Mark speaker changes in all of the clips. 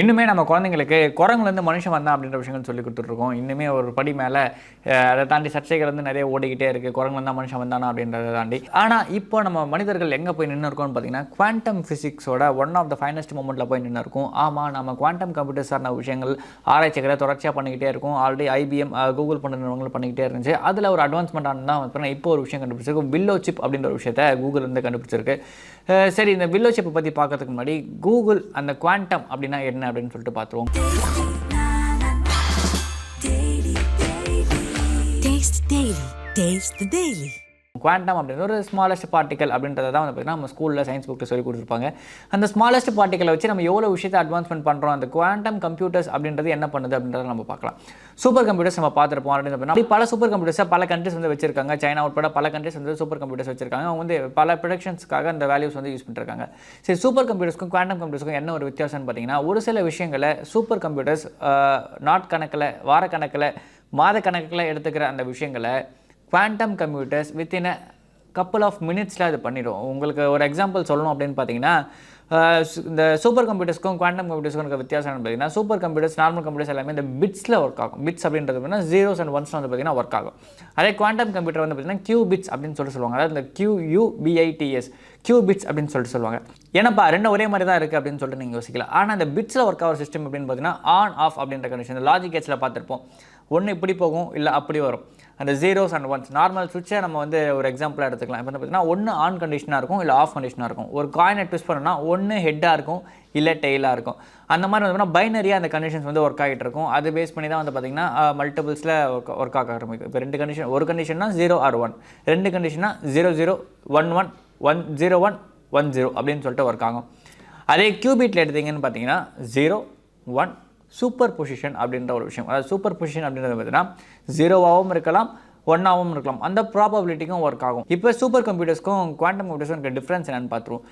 Speaker 1: இன்னுமே நம்ம குழந்தைங்களுக்கு குரங்குலேருந்து மனுஷன் வந்தான் அப்படின்ற விஷயங்கள் சொல்லி கொடுத்துட்ருக்கோம். இன்னுமே ஒரு படி மேலே அதை தாண்டி சர்ச்சைகள் வந்து நிறைய ஓடிக்கிட்டே இருக்குது குரங்குலேருந்து மனுஷன் வந்தானா அப்படின்றத தாண்டி. ஆனால் இப்போ நம்ம மனிதர்கள் எங்கே போய் நின்று இருக்கோம்னு பார்த்தீங்கன்னா குவாண்டம் ஃபிசிக்ஸோட ஒன் ஆஃப் த ஃபைனஸ்ட் மூமெண்ட்டில் போய் நின்று இருக்கோம் ஆமாம் நம்ம குவாண்டம் கம்ப்யூட்டர் சார்ந்த விஷயங்கள் ஆராய்ச்சிகளை தொடர்ச்சியாக பண்ணிக்கிட்டே இருக்கும். ஆல்ரெடி ஐபிஎம் கூகுள் பண்ண நிறுவனங்கள் பண்ணிக்கிட்டே இருந்துச்சு. அதில் ஒரு அட்வான்ஸ்மெண்ட் ஆனால் தான் வந்து இப்போ ஒரு விஷயம் கண்டுபிடிச்சிருக்கு. வில்லோ சிப் அப்படின்ற ஒரு விஷயத்தை கூகுள் வந்து கண்டுபிடிச்சிருக்கு. சரி இந்த வில்லோ சிப்பை பற்றி பார்க்கறதுக்கு முன்னாடி கூகுள் அந்த குவாண்டம் அப்படின்னா என்ன? அப்படின்னு சொல்லிட்டு பார்த்துருவோம்
Speaker 2: Taste Daily.
Speaker 1: குவாண்டம் அப்படின்ற ஒரு ஸ்மாலஸ்ட் பார்ட்டிக்கல் அப்படின்றத தான் வந்து பார்த்தீங்கன்னா நம்ம ஸ்கூலில் சயின்ஸ் புக்கில் சொல்லி கொடுத்துருப்பாங்க. அந்த ஸ்மாலஸ்ட் பார்ட்டிக்கலை வச்சு நம்ம எவ்வளோ விஷயத்தை அட்வான்ஸ்மெண்ட் பண்ணுறோம் அந்த குவாண்டம் கம்ப்யூட்டர்ஸ் அப்படின்றது என்ன பண்ணுது அப்படின்றத நம்ம பார்க்கலாம். சூப்பர் கம்ப்யூட்டர்ஸ் நம்ம பார்த்துருப்போம். அப்படின்னு அப்படின்னா அப்படி பல சூப்பர் கம்ப்யூட்டர்ஸை பல கண்ட்ரிஸ் வந்து வச்சிருக்காங்க. சைனா உட்பட பல கண்ட்ரிஸ் வந்து சூப்பர் கம்ப்யூட்டர்ஸ் வச்சிருக்காங்க. அவங்க வந்து பல ப்ரொடக்ஷன்ஸ்க்காக அந்த வேல்யூஸ் வந்து யூஸ் பண்ணிருக்காங்க. சரி சூப்பர் கம்ப்யூட்டர்ஸ்க்கும் குவாண்டம் கம்ப்யூட்டர்ஸ்க்கும் என்ன ஒரு வித்தியாசம்னு பார்த்தீங்கன்னா ஒரு சில விஷயங்களை சூப்பர் கம்ப்யூட்டர்ஸ் நாட் கணக்கில் வார கணக்கில் மாத கணக்கில் எடுத்துக்கிற அந்த விஷயங்களை quantum computers within couple of மினிட்ஸில் அது பண்ணிடும். உங்களுக்கு ஒரு எக்ஸாம்பிள் சொல்லணும் அப்படின்னு பார்த்தீங்கன்னா இந்த சூப்பர் கம்ப்யூட்டர்ஸ்க்கும் குவாண்டம் கம்ப்யூட்டர்ஸ்க்கும் இருக்க வித்தியாசம் பார்த்தீங்கன்னா சூப்பர் கம்ப்யூட்டர்ஸ் நார்மல் கம்ப்யூட்டர்ஸ் எல்லாமே இந்த பிட்ஸில் ஒர்க் ஆகும். பிட்ஸ் அப்படின்றது பார்த்தீங்கன்னா ஜீரோஸ் அண்ட் ஒன்ஸ் வந்து பார்த்தீங்கன்னா ஒர்க் ஆகும். அதே குவாண்டம் கம்ப்யூட்டர் வந்து பார்த்தீங்கன்னா கியூ பிட்ஸ் அப்படின்னு சொல்லிட்டு சொல்லுவாங்க. அதாவது இந்த Q U B I T S qubits அப்படின்னு சொல்லிட்டு சொல்லுவாங்க. ஏன்னாப்பா ரெண்டு ஒரே மாதிரி தான் இருக்குது அப்படின்னு சொல்லிட்டு நீங்கள் யோசிக்கலாம் ஆனால் அந்த பிட்ஸில் ஒர்க் ஆகிற சிஸ்டம் அப்படின்னு பார்த்தீங்கன்னா ஆன் ஆஃப் அப்படின்ற கண்டிஷன் இந்த லாஜிக் கேட்ஸில் பார்த்துருப்போம். ஒன்று இப்படி போகும் இல்லை அப்படி வரும். அந்த ஜீரோஸ் அண்ட் ஒன்ஸ் நார்மல் சுவிட்சை நம்ம வந்து ஒரு எக்ஸாம்பிளாக எடுத்துக்கலாம். இப்போ வந்து பார்த்தீங்கன்னா ஒன்று ஆன் கண்டிஷனாக இருக்கும் இல்லை ஆஃப் கண்டிஷனாக இருக்கும். ஒரு காயினை ட்விஸ்ட் பண்ணோம்னா ஒன்று ஹெட்டாக இருக்கும் இல்லை டெய்லாக இருக்கும். அந்த மாதிரி வந்து பைனரியாக அந்த கண்டிஷன்ஸ் வந்து ஒர்க் ஆகிட்டு இருக்கும். அது பேஸ் பண்ணி தான் வந்து பார்த்தீங்கன்னா மல்டிபிள்ஸில் ஒர்க் ஒர்க் ஆக ஆரம்பிக்கும். இப்போ ரெண்டு கண்டிஷன் ஒரு கண்டிஷன்னா ஜீரோ ஆர் ஒன் ரெண்டு கண்டிஷனா zero zero one one one zero one one zero அப்படின்னு சொல்லிட்டு ஒர்க் ஆகும். அதே கியூபிட்டில் எடுத்தீங்கன்னு பார்த்தீங்கன்னா ஜீரோ ஒன் சூப்பர் பொசிஷன் அப்படின்ற ஒரு விஷயம். அதாவது சூப்பர் பொசிஷன் அப்படின்றது பார்த்தீங்கன்னா ஜீரோவாகவும் இருக்கலாம் ஒன்னாகவும் இருக்கலாம். அந்த ப்ராபபிலிட்டிக்கும் ஒர்க் ஆகும். இப்போ சூப்பர் கம்ப்யூட்டர்ஸ்க்கும் குவாண்டம் கம்ப்யூட்டர்ஸ்க்கும் இருக்க டிஃப்ரென்ஸ் என்னென்னு பார்த்துருவோம்.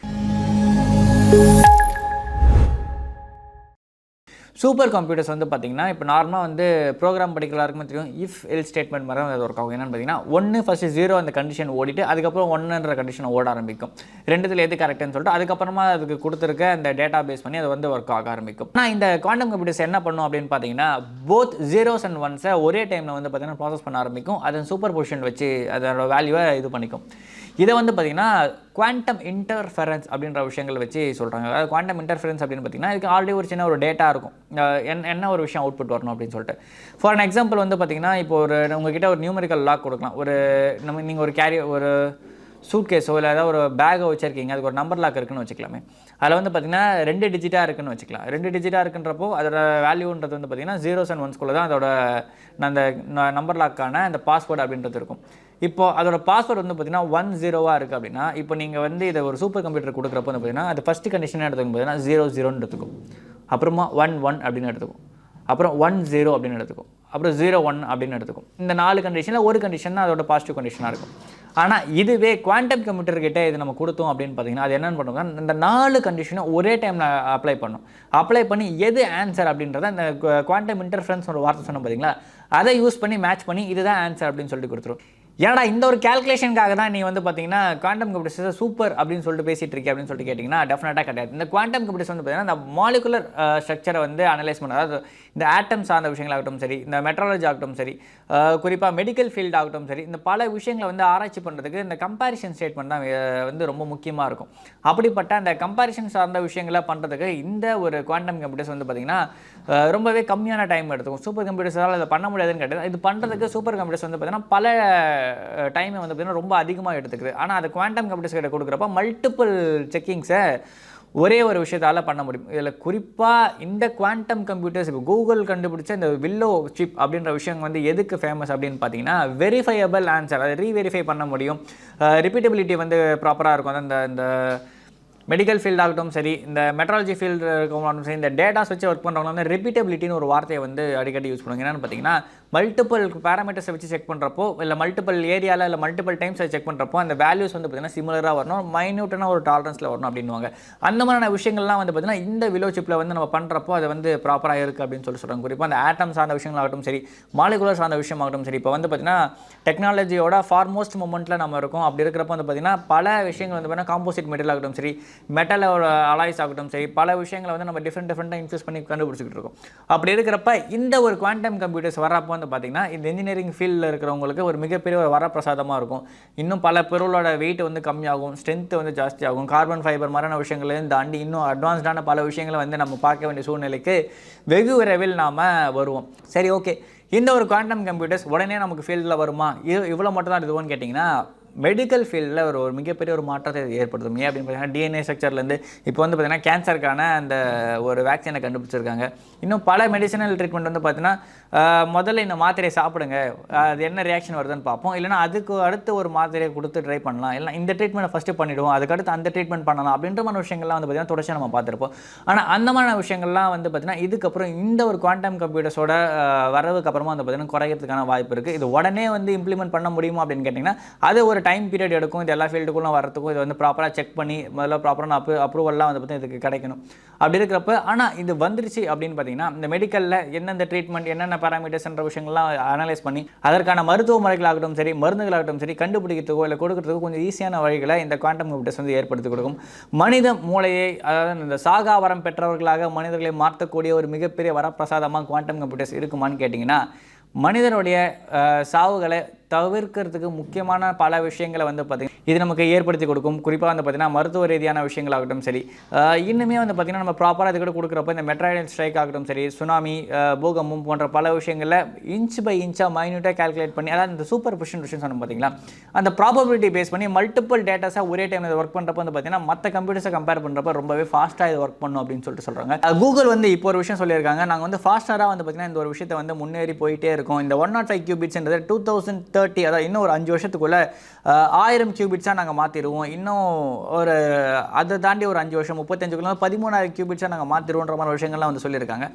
Speaker 1: சூப்பர் கம்ப்யூட்டர்ஸ் வந்து பார்த்தீங்கன்னா இப்போ நார்மலாக வந்து ப்ரோக்ராம் படிக்கலாம் தெரியும் இஃப் எல் ஸ்டேட்மெண்ட் மாதிரி தான் அது ஒர்க் ஆகும். என்னென்னு பார்த்தீங்கன்னா ஒன்று ஃபஸ்ட்டு ஜீரோ அந்த கண்டிஷன் ஓடிட்டு அதுக்கப்புறம் ஒன்றுன்ற கண்டிஷன் ஓட ஆரம்பிக்கும். ரெண்டுத்தில் எது கரெக்ட்னு சொல்லிட்டு அதுக்கப்புறமா அதுக்கு கொடுத்துருக்க அந்த டேட்டா பேஸ் பண்ணி அது வந்து ஒர்க் ஆக ஆரம்பிக்கும். ஆனால் இந்த குவாண்டம் கம்ப்யூட்டர்ஸ் என்ன பண்ணும் அப்படின்னு பார்த்தீங்கன்னா போத் ஜீரோஸ் அண்ட் ஒன்ஸை ஒரே டைமில் வந்து பார்த்தீங்கன்னா ப்ராசஸ் பண்ண ஆரம்பிக்கும். அதன் சூப்பர் பொசிஷன் வச்சு அதோட வேல்யூவை இது பண்ணிக்கும். இதை வந்து பார்த்தீங்கன்னா குவாண்டம் இன்டர்ஃபரன்ஸ் அப்படின்ற விஷயங்கள் வச்சு சொல்கிறாங்க அதாவது குவாண்டம் இன்டர்ஃபரன்ஸ் அப்படின்னு பார்த்தீங்கன்னா இதுக்கு ஆல்ரெடி ஒரு சின்ன ஒரு டேட்டா இருக்கும். என்ன என்ன ஒரு விஷயம் அவுட்புட் வரணும் அப்படின்னு சொல்லிட்டு. ஃபார் அன் எக்ஸாம்பிள் வந்து பார்த்தீங்கன்னா இப்போ ஒரு உங்ககிட்ட ஒரு நியூமரிக்கல் லாக் கொடுக்கலாம். ஒரு நம்ம நீங்கள் ஒரு கேரி ஒரு சூட் கேஸோ இல்லை ஏதாவது ஒரு பேக்கோ வச்சுருக்கீங்க. அதுக்கு ஒரு நம்பர் லாக் இருக்குன்னு வச்சுக்கலாமே. அதில் வந்து பார்த்தீங்கன்னா ரெண்டு டிஜிட்டாக இருக்குன்னு வச்சுக்கலாம். ரெண்டு டிஜிட்டாக இருக்குன்றப்போ அதோட வேல்யூன்றது வந்து பார்த்தீங்கன்னா ஜீரோஸ் அண்ட் ஒன்ஸ்குள்ளே தான் அதோட அந்த நம்பர் லாக்கான அந்த பாஸ்வேர்டு அப்படின்றது இருக்கும். இப்போ அதோட பாஸ்வேர்டு வந்து பார்த்தீங்கன்னா ஒன் ஜீரோவாக இருக்குது அப்படின்னா இப்போ நீங்கள் வந்து இதை ஒரு சூப்பர் கம்ப்யூட்டர் கொடுக்குறப்போ வந்து பார்த்தீங்கன்னா அது ஃபஸ்ட்டு கண்டிஷனாக எடுத்துக்கும் பார்த்தீங்கன்னா ஜீரோ ஜீரோன்னு எடுத்துக்கும். அப்புறமா ஒன் ஒன் அப்படின்னு எடுத்துக்கும். அப்புறம் ஒன் ஜீரோ அப்படின்னு எடுத்துக்கும். அப்புறம் ஜீரோ ஒன் அப்படின்னு எடுத்துக்கும். இந்த நாலு கண்டிஷனில் ஒரு கண்டிஷன் அதோட பாசிட்டிவ் கண்டிஷனாக இருக்கும். ஆனால் இதுவே குவாண்டம் கம்ப்யூட்டர் கிட்டே இது நம்ம கொடுத்தோம் அப்படின்னு பார்த்தீங்கன்னா அது என்னென்னு பண்ணுவோம்னா இந்த நாலு கண்டிஷனை ஒரே டைமில் அப்ளை பண்ணும். அப்ளை பண்ணி எது ஆன்சர் அப்படின்றத இந்த குவாண்டம் இன்டர்ஃபரன்ஸ் ஒரு வார்த்தை சொன்னோம் பார்த்தீங்களா அதை யூஸ் பண்ணி மேட்ச் பண்ணி இதுதான் ஆன்சர் அப்படின்னு சொல்லிட்டு கொடுத்துரும். ஏன்னா இந்த ஒரு கேல்குலேஷனுக்காக தான் நீ வந்து பார்த்தீங்கன்னா குவாண்டம் கம்ப்யூட்டர்ஸ் சூப்பர் அப்படின்னு சொல்லிட்டு பேசிட்டு இருக்கே அப்படின்னு சொல்லிட்டு கேட்டிங்கன்னா டெஃபினட்டாக கிடையாது. இந்த குவாண்டம் கம்ப்யூட்டர்ஸ் வந்து பார்த்தீங்கன்னா இந்த மாலிகுலர் ஸ்ட்ரக்சரை வந்து அனலைஸ் பண்ண அதாவது இந்த ஆட்டம் சார்ந்த விஷயங்களாகட்டும் சரி இந்த மெட்ராலஜி ஆகட்டும் சரி குறிப்பாக மெடிக்கல் ஃபீல்ட் ஆகட்டும் சரி இந்த பல விஷயங்களை வந்து ஆராய்ச்சி பண்ணுறதுக்கு இந்த கம்பேரிஷன் ஸ்டேட்மெண்ட் தான் வந்து ரொம்ப முக்கியமாக இருக்கும். அப்படிப்பட்ட அந்த கம்பேரிஷன் சார்ந்த விஷயங்களை பண்ணுறதுக்கு இந்த ஒரு குவாண்டம் கம்ப்யூட்டர்ஸ் வந்து பார்த்திங்கன்னா ரொம்பவே கம்மியான டைம் எடுத்துக்கும். சூப்பர் கம்ப்யூட்டர்ஸால் அதை பண்ண முடியாதுன்னு கேட்டால் இது பண்ணுறதுக்கு சூப்பர் கம்ப்யூட்டர்ஸ் வந்து பார்த்திங்கன்னா பல டைமை வந்து பார்த்திங்கன்னா ரொம்ப அதிகமாக எடுத்துக்குது. ஆனால் அது குவாண்டம் கம்ப்யூட்டர்ஸ் கிட்ட கொடுக்குறப்ப மல்டிபிள் செக்கிங்ஸை ஒரே ஒரு விஷயத்தால் பண்ண முடியும். இதில் குறிப்பாக இந்த குவாண்டம் கம்ப்யூட்டர்ஸ் இப்போ கூகுள் கண்டுபிடிச்ச இந்த வில்லோ சிப் அப்படின்ற விஷயம் வந்து எதுக்கு ஃபேமஸ் அப்படின்னு பார்த்தீங்கன்னா வெரிஃபையபிள் ஆன்சர் அதை ரீவெரிஃபை பண்ண முடியும். ரிப்பீட்டபிலிட்டி வந்து ப்ராப்பராக இருக்கும். அந்த இந்த மெடிக்கல் ஃபீல்ட் ஆகட்டும் சரி இந்த மெட்ராலஜி ஃபீல்டு இருக்கவங்களும் சரி இந்த டேட்டாஸ் வச்சு ஒர்க் பண்ணுறவங்க வந்து ரிப்பீட்டபிலிட்டின்னு ஒரு வார்த்தையை வந்து அடிக்கடி யூஸ் பண்ணுவாங்க. என்னென்னு பார்த்தீங்கன்னா மல்டிபிள் பேராமீட்டர்ஸை வச்சு செக் பண்ணுறப்போ இல்லை மல்டிபிள் ஏரியாவில் இல்லை மல்டிபிள் டைம்ஸ் அதை செக் பண்ணுறப்போ அந்த வேல்யூஸ் வந்து பார்த்தீங்கன்னா சிமிலராக வரணும். மைன்யூட்டான ஒரு டாலரன்ஸில் வரணும் அப்படின்னுவாங்க. அந்த மாதிரியான விஷயங்கள்லாம் வந்து பார்த்தீங்கன்னா இந்த விலோ சிப்பில் வந்து நம்ம பண்ணுறப்போ அது வந்து ப்ராப்பராக இருக்குது அப்படின்னு சொல்லி சொல்கிறாங்க குறிப்பாக அந்த ஆட்டம் சார்ந்த விஷயங்களாகட்டும் சரி மாலிகுலர் சார்ந்த விஷயமாகட்டும் சரி இப்போ வந்து பார்த்திங்கன்னா டெக்னாலஜியோட ஃபார்மோஸ்ட் மூமெண்ட்டில் நம்ம இருக்கோம். அப்படி இருக்கிறப்ப வந்து பார்த்தீங்கன்னா பல விஷயங்கள் வந்து பார்த்தீங்கன்னா காம்போசிட் மெட்டீரியல் ஆகட்டும் சரி மெட்டலோட அலாய்ஸ் ஆகட்டும் சரி பல விஷயங்களை வந்து நம்ம டிஃப்ரெண்ட் டிஃப்ரெண்ட்டாக இன்ஃபியூஸ் பண்ணி கண்டுபிடிச்சிக்கிட்டு இருக்கோம். அப்படி இருக்கிறப்ப இந்த ஒரு குவாண்டம் கம்ப்யூட்டர்ஸ் வரப்போ வந்து பார்த்தீங்கன்னா இந்த இன்ஜினியரிங் ஃபீல்டில் இருக்கிறவங்களுக்கு ஒரு மிகப்பெரிய ஒரு வரப்பிரசாதமாக இருக்கும். இன்னும் பல பொருளோட வெயிட் வந்து கம்மியாகும் ஸ்ட்ரென்த்து வந்து ஜாஸ்தியாகும். கார்பன் ஃபைபர் மாதிரியான விஷயங்களையும் தாண்டி இன்னும் அட்வான்ஸ்டான பல விஷயங்களை வந்து நம்ம பார்க்க வேண்டிய சூழ்நிலைக்கு வெகு விரைவில் நாம் வருவோம். சரி ஓகே இந்த ஒரு குவாண்டம் கம்ப்யூட்டர்ஸ் உடனே நமக்கு ஃபீல்டில் வருமா? இது இவ்வளோ மட்டும் தான் இதுவோன்னு கேட்டிங்கன்னா மெடிக்கல் ஃபீல்டில் ஒரு ஒரு மிகப்பெரிய ஒரு மாற்றத்தை ஏற்படுத்தும். ஏன் அப்படின்னு பார்த்தீங்கன்னா டிஎன்ஏ ஸ்ட்ரக்சர்லேருந்து இப்போ வந்து பார்த்தீங்கன்னா கேன்சருக்கான அந்த ஒரு வேக்சினை கண்டுபிடிச்சிருக்காங்க. இன்னும் பல மெடிசனல் ட்ரீட்மெண்ட் வந்து பார்த்தீங்கன்னா முதல்ல இந்த மாத்திரையை சாப்பிடுங்க. அது என்ன ரியாக்ஷன் வருதுன்னு பார்ப்போம். இல்லைனா அதுக்கு அடுத்து ஒரு மாத்திரையை கொடுத்து ட்ரை பண்ணலாம். இல்லை இந்த ட்ரீட்மெண்ட்டை ஃபஸ்ட்டு பண்ணிவிடுவோம் அதுக்கடுத்து அந்த ட்ரீட்மெண்ட் பண்ணலாம். அப்படின்ற மாதிரி விஷயங்கள்லாம் வந்து பார்த்தீங்கன்னா தொடர்ச்சியாக நம்ம பார்த்துருப்போம். ஆனால் அந்த மாதிரி விஷயங்கள்லாம் வந்து பார்த்தீங்கன்னா இதுக்கப்புறம் இந்த ஒரு குவாண்டம் கம்ப்யூட்டர்ஸோட வரவுக்கு அப்புறமா வந்து பார்த்தீங்கன்னா குறையிறதுக்கான வாய்ப்பு இருக்குது இது உடனே வந்து இம்ப்ளிமெண்ட் பண்ண முடியுமா அப்படின்னு கேட்டிங்கன்னா அது ஒரு டைம் பீரியட் எடுக்கும் இது எல்லா ஃபீல்டுக்குள்ளும் வரத்துக்கும் இது வந்து ப்ராப்பராக செக் பண்ணி முதல்ல ப்ராப்பரான அப்ரூ அப்ரூவல்லாம் வந்து பார்த்தீங்கன்னா இதுக்கு கிடைக்கணும். அப்படி இருக்கிறப்ப ஆனால் இது வந்துருச்சு அப்படின்னு பார்த்தீங்கன்னா இந்த மெடிக்கலில் எந்தெந்த ட்ரீட்மெண்ட் என்னென்ன பேராமீட்டர்ஸ்ன்ற விஷயங்கள்லாம் அனலைஸ் பண்ணி அதற்கான மருத்துவ முறைகளாகட்டும் சரி மருந்துகளாகட்டும் சரி கண்டுபிடிக்கிறதுக்கோ இல்லை கொடுக்கறதுக்கோ கொஞ்சம் ஈஸியான வழிகளை இந்த குவாண்டம் கம்ப்யூட்டர்ஸ் வந்து ஏற்படுத்தி கொடுக்கும். மனித மூளையை அதாவது இந்த சாகா வரம் பெற்றவர்களாக மனிதர்களை மாற்றக்கூடிய ஒரு மிகப்பெரிய வரப்பிரசாதமாக குவாண்டம் கம்ப்யூட்டர்ஸ் இருக்குமான்னு கேட்டிங்கன்னா மனிதனுடைய சாவுகளை தவிர்க்கிறதுக்கு முக்கியமான பல விஷயங்களை வந்து பார்த்திங்கன்னா இது நமக்கு ஏற்படுத்தி கொடுக்கும். குறிப்பாக வந்து பார்த்திங்கன்னா மருத்துவ ரீதியான விஷயங்களாகட்டும் சரி இன்னுமே வந்து பார்த்திங்கன்னா நம்ம ப்ராப்பராக இது கூட கொடுக்குறப்ப இந்த மெட்ராய்டல் ஸ்ட்ரைக் ஆகட்டும் சரி சுனாமி பூகம்பம் போன்ற பல விஷயங்களில் இன்ச் பை இன்ச்சாக மைன்யூட்டாக கால்குலேட் பண்ணி அதாவது இந்த சூப்பர் பொசிஷன் விஷயம் சொன்னோம் பார்த்தீங்களா அந்த ப்ராபபிலிட்டி பேஸ் பண்ணி மல்டிபிள் டேட்டாஸாக ஒரே டைம் இதை ஒர்க் பண்ணுறப்ப வந்து பார்த்தீங்கன்னா மற்ற கம்ப்யூட்டர்ஸை கம்பேர் பண்ணுறப்ப ரொம்பவே ஃபாஸ்ட்டாக இது ஒர்க் பண்ணும் அப்படின்னு சொல்லிட்டு சொல்கிறாங்க கூகுள் வந்து இப்போ ஒரு விஷயம் சொல்லியிருக்காங்க நாங்கள் வந்து ஃபாஸ்டராக வந்து பார்த்தீங்கன்னா இந்த ஒரு விஷயத்தை வந்து முன்னேறி போயிட்டே இருக்கும். இந்த ஒன் நாட் ஃபைவ் கியூபிட்ஸ்ன்றது டூ தௌசண்ட் தேர்ட்டி அதாவது இன்னும் ஒரு அஞ்சு வருஷத்துக்குள்ளே ஆயிரம் கியூபிட்ஸாக நாங்கள் மாற்றிடுவோம் இன்னும் ஒரு அதை தாண்டி ஒரு அஞ்சு வருஷம் முப்பத்தஞ்சுக்குள்ள பதிமூணாயிரம் கியூபிட்ஸாக நாங்கள் மாற்றிடுவோன்ற மாதிரி விஷயங்கள்லாம் வந்து சொல்லியிருக்காங்க.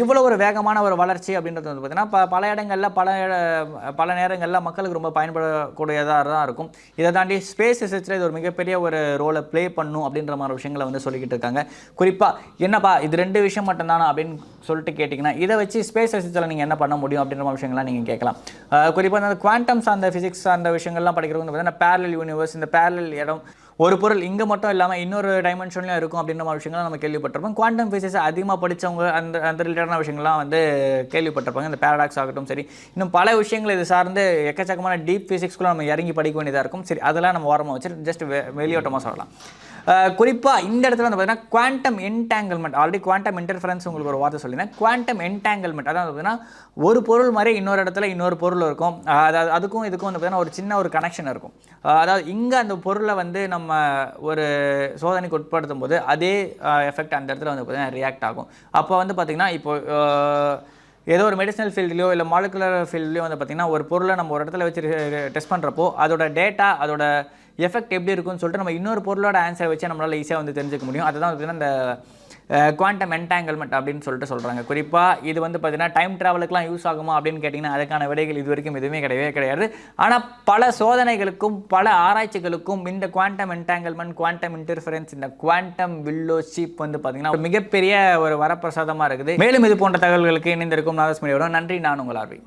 Speaker 1: இவ்வளோ ஒரு வேகமான ஒரு வளர்ச்சி அப்படின்றது வந்து பார்த்தீங்கன்னா ப- பல இடங்களில் பல இட- பல நேரங்களில் மக்களுக்கு ரொம்ப பயன்படக்கூடியதாக தான் இருக்கும். இதை தாண்டி ஸ்பேஸ் ரிசர்ச்சில் இது ஒரு மிகப்பெரிய ஒரு ரோலை ப்ளே பண்ணும் அப்படின்ற மாதிரி விஷயங்களை வந்து சொல்லிக்கிட்டு இருக்காங்க. குறிப்பாக என்னப்பா இது ரெண்டு விஷயம் மட்டும்தானா அப்படின்னு சொல்லிட்டு கேட்டிங்கன்னா இதை வச்சு ஸ்பேஸ் ரிசர்ச்சில் நீங்கள் என்ன பண்ண முடியும் அப்படின்ற மாதிரி விஷயங்கள்லாம் நீங்கள் கேட்கலாம். குறிப்பாக அந்த குவாண்டம் சார்ந்த ஃபிசிக்ஸ் சார்ந்த விஷயங்கள்லாம் படிக்கிறவங்க பார்த்தீங்கன்னா பேரல் யூனிவர்ஸ் இந்த பேரல் இடம் ஒரு பொருள் இங்கே மட்டும் இல்லாமல் இன்னொரு டைமென்ஷன்லையும் இருக்கும் அப்படின்ற மாதிரி விஷயங்கள்லாம் நம்ம கேள்விப்பட்டிருப்போம். குவாண்டம் ஃபிசிக்ஸ் அதிகமாக படித்தவங்க அந்த அந்த ரிலேட்டடான விஷயங்கள்லாம் வந்து கேள்விப்பட்டிருப்பாங்க. இந்த பேரடாக்ஸ் ஆகட்டும் சரி. இன்னும் பல விஷயங்கள் இது சார்ந்து எக்கச்சக்கமான டீப் ஃபிசிக்ஸ்க்குள்ளே நம்ம இறங்கி படிக்க வேண்டியதாக இருக்கும். சரி அதெல்லாம் நம்ம ஓரமாக வச்சு ஜஸ்ட் வெளியோட்டமாக சொல்லலாம். குறிப்பாக இந்த இடத்துல வந்து பார்த்தீங்கன்னா quantum entanglement already quantum interference உங்களுக்கு ஒரு வார்த்தை சொல்லியிருந்தேன். குவாண்டம் என்டாங்கிள்மெண்ட் அதாவது பார்த்தீங்கன்னா ஒரு பொருள் மாதிரி இன்னொரு இடத்துல இன்னொரு பொருள் இருக்கும். அதாவது அதுக்கும் இதுக்கும் வந்து பார்த்தீங்கன்னா ஒரு சின்ன ஒரு கனெக்ஷன் இருக்கும். அதாவது இங்கே அந்த பொருளை வந்து நம்ம ஒரு சோதனைக்கு உட்படுத்தும் போது அதே எஃபெக்ட் அந்த இடத்துல வந்து பார்த்தீங்கன்னா ரியாக்ட் ஆகும். அப்போ வந்து பார்த்திங்கன்னா இப்போ ஏதோ ஒரு மெடிசனல் ஃபீல்ட்லையோ இல்லை மாலிகுலர் ஃபீல்ட்லையோ வந்து பார்த்திங்கன்னா ஒரு பொருளை நம்ம ஒரு இடத்துல வச்சு டெஸ்ட் பண்ணுறப்போ அதோட டேட்டா அதோட எஃபெக்ட் எப்படி இருக்கும்னு சொல்லிட்டு நம்ம இன்னொரு பொருளோட ஆன்சரை வச்சு நம்மளால் ஈஸியாக வந்து தெரிஞ்சுக்க முடியும். அதுதான் வந்து இந்த குவாண்டம் என்டாங்கிள்மெண்ட் அப்படின்னு சொல்லிட்டு சொல்கிறாங்க குறிப்பாக இது வந்து பார்த்திங்கன்னா டைம் ட்ராவலுக்குலாம் யூஸ் ஆகுமா அப்படின்னு கேட்டிங்கன்னா அதுக்கான விடைகள் இது வரைக்கும் எதுவுமே கிடையவே கிடையாது. ஆனால் பல சோதனைகளுக்கும் பல ஆராய்ச்சிகளுக்கும் இந்த குவாண்டம் என்டாங்கிள்மெண்ட் குவாண்டம் இன்டர்ஃபரன்ஸ் இந்த குவாண்டம் வில்லோ ஷீப் வந்து பார்த்திங்கன்னா ஒரு மிகப்பெரிய ஒரு வரப்பிரசாதமாக இருக்குது. மேலும் இது போன்ற தகவல்களுக்கு இணைந்திருக்கும் நாதஸ் நன்றி நான் உங்கள் ஆர்வி.